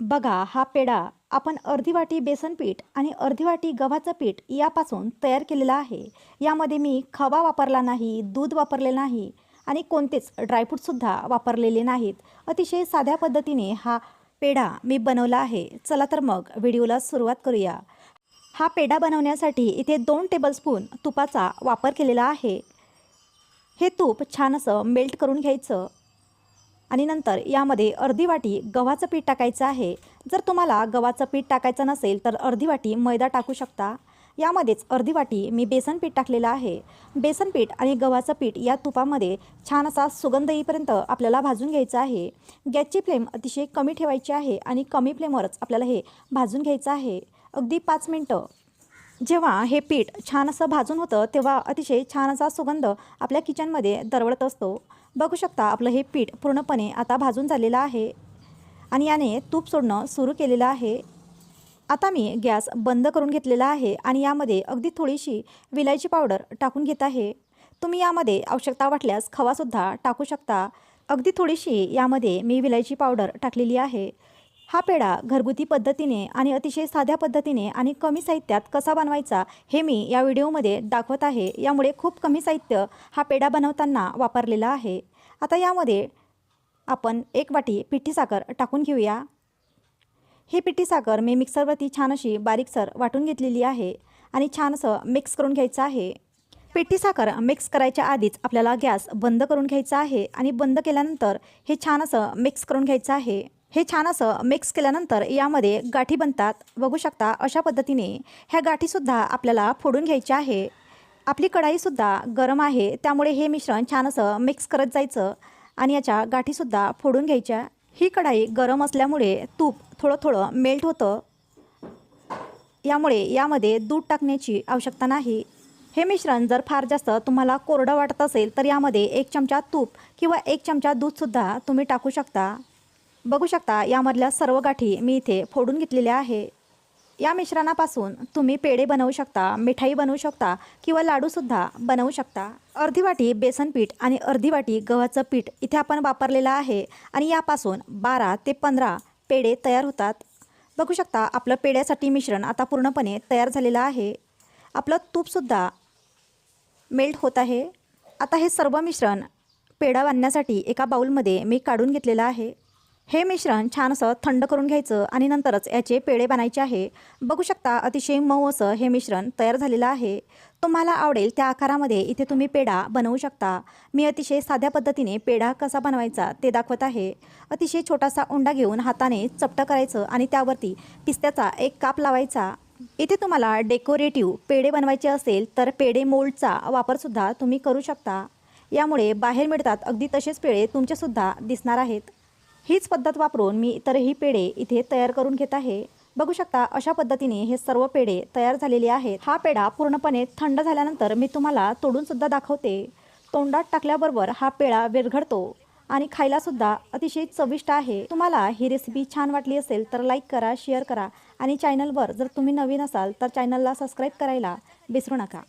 बघा हा पेढा आपण अर्धी वाटी बेसन पीठ आणि अर्धी वाटी गव्हाचं पीठ यापासून तयार केलेला आहे. यामध्ये मी खवा वापरला नाही दूध वापरले नाही आणि कोणतेच ड्रायफ्रूटसुद्धा वापरलेले नाहीत. अतिशय साध्या पद्धतीने हा पेढा मी बनवला आहे. चला तर मग व्हिडिओला सुरुवात करूया. हा पेढा बनवण्यासाठी इथे दोन टेबलस्पून तुपाचा वापर केलेला आहे. हे तूप छान असं मेल्ट करून घ्यायचं. आणि नंतर यामध्ये अर्धी वाटी गव्हाचं पीठ टाकायचं आहे. जर तुम्हाला गव्हाचं पीठ टाकायचं नसेल तर अर्धी वाटी मैदा टाकू शकता. यामध्येच अर्धी वाटी मी बेसन पीठ टाकलेलं आहे. बेसन पीठ आणि गव्हाचं पीठ या तुपामध्ये छान असा सुगंध येईपर्यंत आपल्याला भाजून घ्यायचं आहे. गॅसची फ्लेम अतिशय कमी ठेवायची आहे आणि कमी फ्लेमवरच आपल्याला हे भाजून घ्यायचं आहे. अगदी पाच मिनटं. जेव्हा हे पीठ छान असं भाजून होतं तेव्हा अतिशय छान असा सुगंध आपल्या किचनमध्ये दरवळत असतो. बघू शकता आपलं हे पीठ पूर्णपणे आता भाजून झालेलं आहे आणि याने तूप सोडणं सुरू केलेलं आहे. आता मी गॅस बंद करून घेतलेला आहे आणि यामध्ये अगदी थोडीशी विलायची पावडर टाकून घेत आहे. तुम्ही यामध्ये आवश्यकता वाटल्यास खवासुद्धा टाकू शकता. अगदी थोडीशी यामध्ये मी विलायची पावडर टाकलेली आहे. हा पेढा घरगुती पद्धतीने आणि अतिशय साध्या पद्धतीने आणि कमी साहित्यात कसा बनवायचा हे मी या व्हिडिओमध्ये दाखवत आहे. यामुळे खूप कमी साहित्य हा पेढा बनवताना वापरलेला आहे. आता यामध्ये आपण एक वाटी पिठी साखर टाकून घेऊया. ही पिठी साखर मी मिक्सरवरती छान अशी बारीकसर वाटून घेतलेली आहे आणि छान असं मिक्स करून घ्यायचं आहे. पिठी साखर मिक्स करायच्या आधीच आपल्याला गॅस बंद करून घ्यायचा आहे आणि बंद केल्यानंतर हे छान असं मिक्स करून घ्यायचं आहे. हे छान असं मिक्स केल्यानंतर यामध्ये गाठी बनतात. बघू शकता अशा पद्धतीने ह्या गाठीसुद्धा आपल्याला फोडून घ्यायच्या आहे. आपली कढाईसुद्धा गरम आहे त्यामुळे हे मिश्रण छान असं मिक्स करत जायचं आणि याच्या गाठीसुद्धा फोडून घ्यायच्या. ही कढाई गरम असल्यामुळे तूप थोडं थोडं मेल्ट होतं. यामुळे यामध्ये दूध टाकण्याची आवश्यकता नाही. हे मिश्रण जर फार जास्त तुम्हाला कोरडं वाटत असेल तर यामध्ये एक चमचा तूप किंवा एक चमचा दूधसुद्धा तुम्ही टाकू शकता. बघू शकता यामधल्या सर्व गाठी मी इथे फोडून घेतलेल्या आहे. या मिश्रणापासून तुम्ही पेढे बनवू शकता मिठाई बनवू शकता किंवा लाडूसुद्धा बनवू शकता. अर्धी वाटी बेसन पीठ आणि अर्धी वाटी गव्हाचं पीठ इथे आपण वापरलेलं आहे आणि यापासून बारा ते पंधरा पेढे तयार होतात. बघू शकता आपलं पेढ्यासाठी मिश्रण आता पूर्णपणे तयार झालेलं आहे. आपलं तूपसुद्धा मेल्ट होत आहे. आता हे सर्व मिश्रण पेढा बांधण्यासाठी एका बाऊलमध्ये मी काढून घेतलेलं आहे. हे मिश्रण छान असं थंड करून घ्यायचं आणि नंतरच याचे पेढे बनायचे आहे. बघू शकता अतिशय मऊ असं हे मिश्रण तयार झालेलं आहे. तुम्हाला आवडेल त्या आकारामध्ये इथे तुम्ही पेढा बनवू शकता. मी अतिशय साध्या पद्धतीने पेढा कसा बनवायचा ते दाखवत आहे. अतिशय छोटासा उंडा घेऊन हाताने चपटं करायचं आणि त्यावरती पिस्त्याचा एक काप लावायचा. इथे तुम्हाला डेकोरेटिव्ह पेढे बनवायचे असेल तर पेढे मोल्डचा वापरसुद्धा तुम्ही करू शकता. यामुळे बाहेर मिळतात अगदी तसेच पेढे तुमचेसुद्धा दिसणार आहेत. हीच पद्धत वापरून मी इतरही पेढे इथे तयार करून घेत आहे. बघू शकता अशा पद्धतीने हे सर्व पेढे तयार झालेले आहेत. हा पेढा पूर्णपणे थंड झाल्यानंतर मी तुम्हाला तोडून सुद्धा दाखवते. तोंडात टाकल्याबरोबर हा पेढा विरघळतो आणि खायला सुद्धा अतिशय चविष्ट आहे. तुम्हाला ही रेसिपी छान वाटली असेल तर लाईक करा शेअर करा आणि चॅनलवर जर तुम्ही नवीन असाल तर चॅनलला सबस्क्राईब करायला विसरू नका.